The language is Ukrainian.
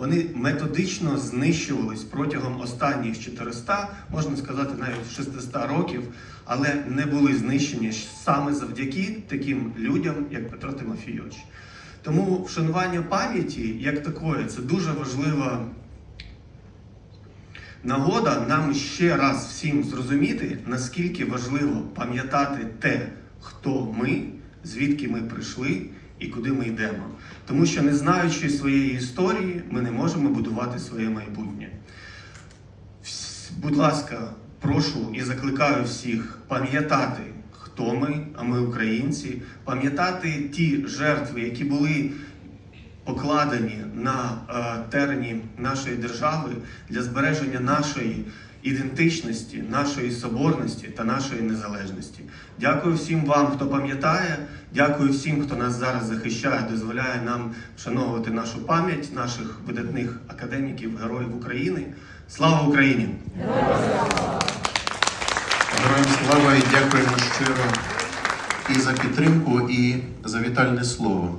вони методично знищувались протягом останніх 400, можна сказати, навіть 600 років, але не були знищені саме завдяки таким людям, як Петро Тимофійович. Тому вшанування пам'яті як такої це дуже важлива нагода нам ще раз всім зрозуміти, наскільки важливо пам'ятати те, хто ми, звідки ми прийшли і куди ми йдемо. Тому що, не знаючи своєї історії, ми не можемо будувати своє майбутнє. Будь ласка, прошу і закликаю всіх пам'ятати, хто ми, а ми українці, пам'ятати ті жертви, які були покладені на е, терені нашої держави для збереження нашої ідентичності, нашої соборності та нашої незалежності. Дякую всім вам, хто пам'ятає. Дякую всім, хто нас зараз захищає, дозволяє нам вшановувати нашу пам'ять наших видатних академіків, героїв України. Слава Україні! Героям слава і дякуємо щиро і за підтримку, і за вітальне слово.